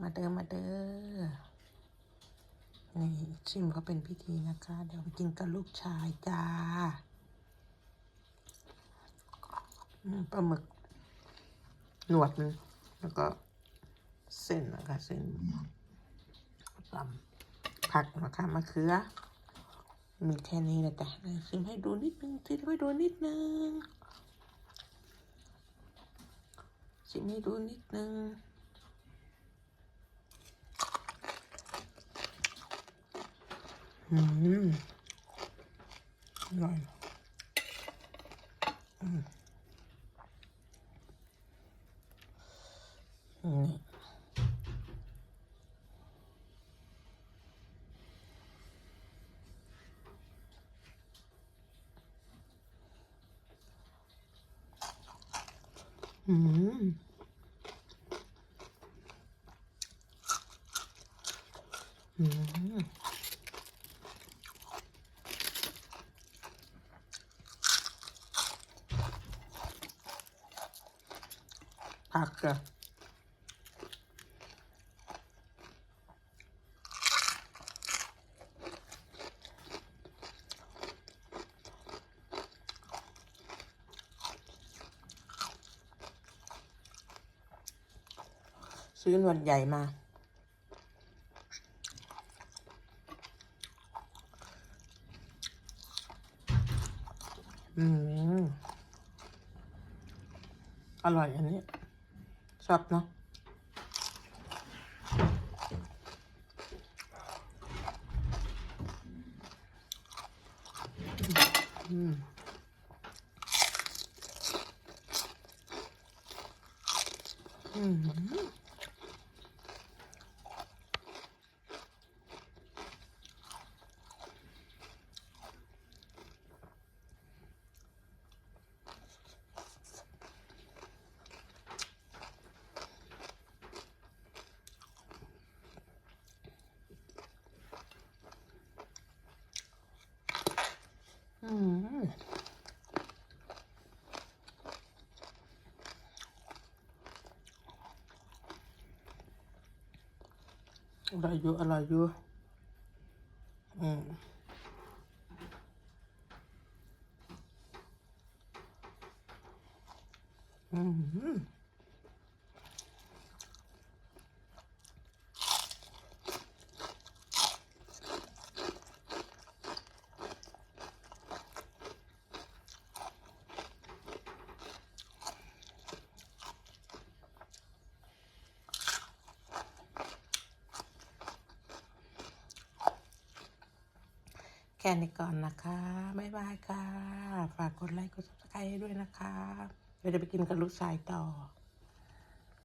มาเด้อมาเด้อนี่ชิมก็เป็นพิธีนะคะ เดี๋ยวไปกินกับลูกชายจ้าอืมปลาหมึก หนวดมันแล้วก็เส้นนะคะเส้นตำผักนะคะมะเขือ มีแค่นี้แหละจ้ะชิมให้ดูนิดนึงชิมให้ดูนิดนึงชิมให้ดูนิดนึง อืมอร่อยอืมนี่อืมอืม ผักอะซื้อหนวดใหญ่มา อืม อร่อยอันนี้ ชอบเนาะอืมอืมอืม อร่อยอยู่อร่อยอยู่อืมอืม แค่นี้ก่อนนะคะบ๊ายบายค่ะ ฝากกดไลค์กดซับสไครต์ให้ด้วยนะคะเดี๋ยวจะไปกินกับลูกชายต่อ